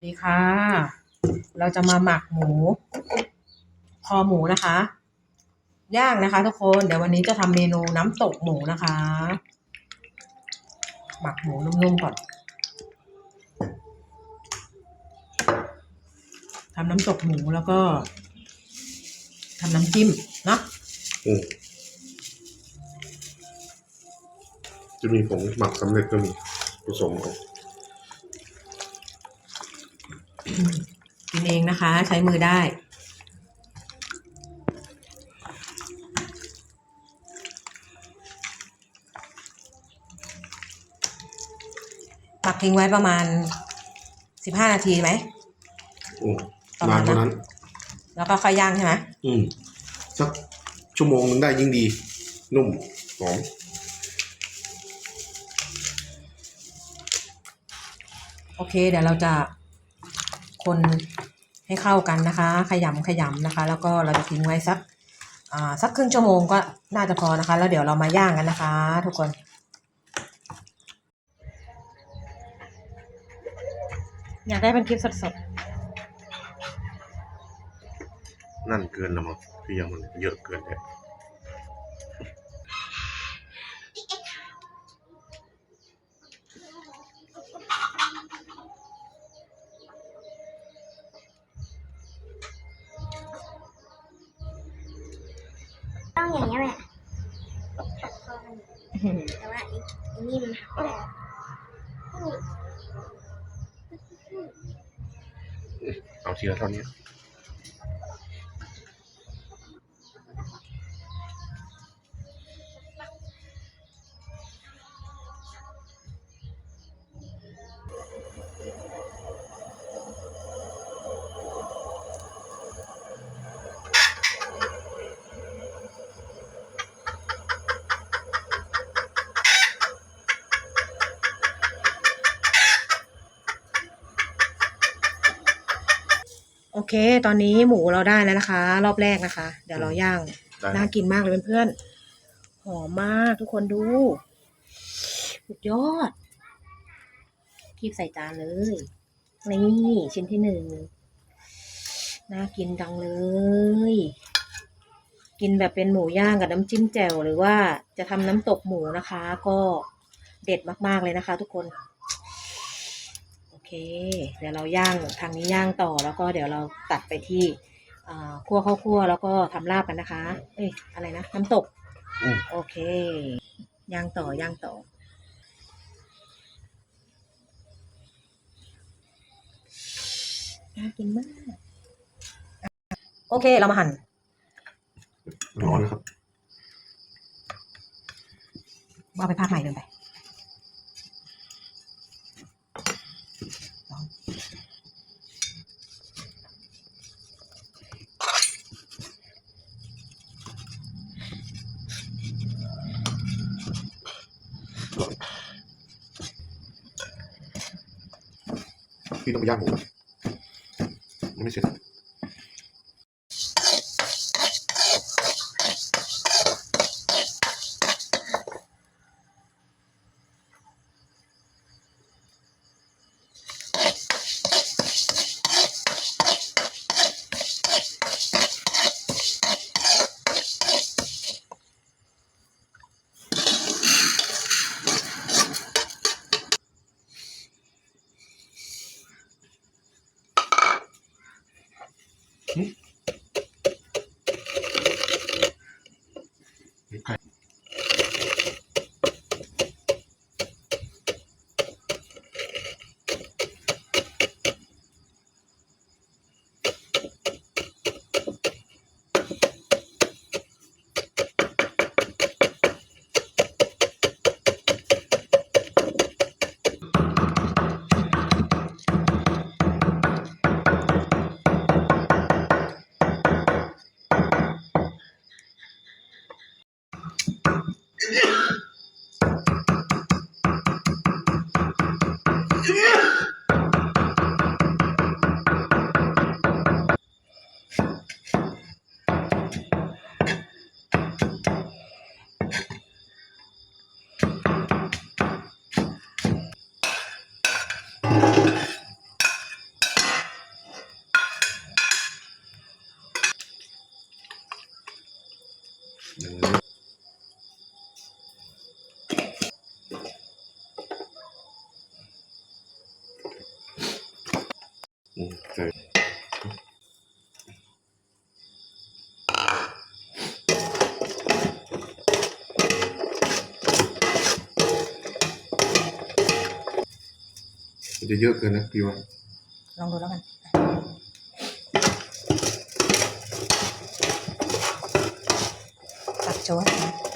สวัสดีค่ะ เราจะมาหมักหมู คอหมูนะคะ ย่างนะคะ ทุกคน เดี๋ยววันนี้จะทำเมนูน้ำตกหมูนะคะ หมักหมูนุ่มๆก่อนทำน้ำตกหมูแล้วก็ทำน้ำจิ้มเนาะจะมีผงหมักสำเร็จก็มีผสมเอา กินเองนะคะ ใช้มือได้ ปักทิ้งไว้ประมาณสิบห้านาทีไหมอืมประมาณนานเท่านั้นั้นนแล้วก็ค่อยย่างใช่ไหมอืมสักชั่วโมงนึงได้ยิ่งดี นุ่มหอมโอเค เดี๋ยวเราจะ คนให้เข้ากันนะคะ ขยำขยำนะคะ แล้วก็เราจะทิ้งไว้สักสักครึ่งชั่วโมงก็น่าจะพอนะคะ แล้วเดี๋ยวเรามาย่างกันนะคะ ทุกคนอยากได้เป็นคลิปสดนั่นเกินแล้วมั้งพี่ยังมันเยอะเกินเลย องอย่างเงี้ยแหละหักคอมันๆแต่ว่าไอ้ไอ้นี่มันหักไม่ได้เอาทีละเท่านี้ เค ตอนนี้หมูเราได้แล้วนะคะ รอบแรกนะคะ เดี๋ยวเราย่าง ได้ น่ากินมากเลยเพื่อนๆ หอมมากทุกคนดู สุดยอดคีบใส่จานเลย นี่ชิ้นที่หนึ่ง น่ากินจังเลย กินแบบเป็นหมูย่างกับน้ำจิ้มแจ่วหรือว่าจะทำน้ำตกหมูนะคะ ก็เด็ดมากๆเลยนะคะ ทุกคนโอ เค เดี๋ยวเราย่างทางนี้ย่างต่อแล้วก็เดี๋ยวเราตัดไปที่อ่าคั่วข้าวคั่วแล้วก็ทำลาบกันนะคะ เอ้ยอะไรนะน้ำตกอืมโอเค ย่างต่อย่างต่อ น่ากินมากอะโอเคเรามาหั่น ร้อนนะครับ เอาไปภาพใหม่เดินไป พี่ต้องไปย่างหมูยังไม่เสร็จ นี่ อืมใส่มันจะเยอะเกินนะพี่ว่าลองดูแล้วกันตักโจ้ให้นะ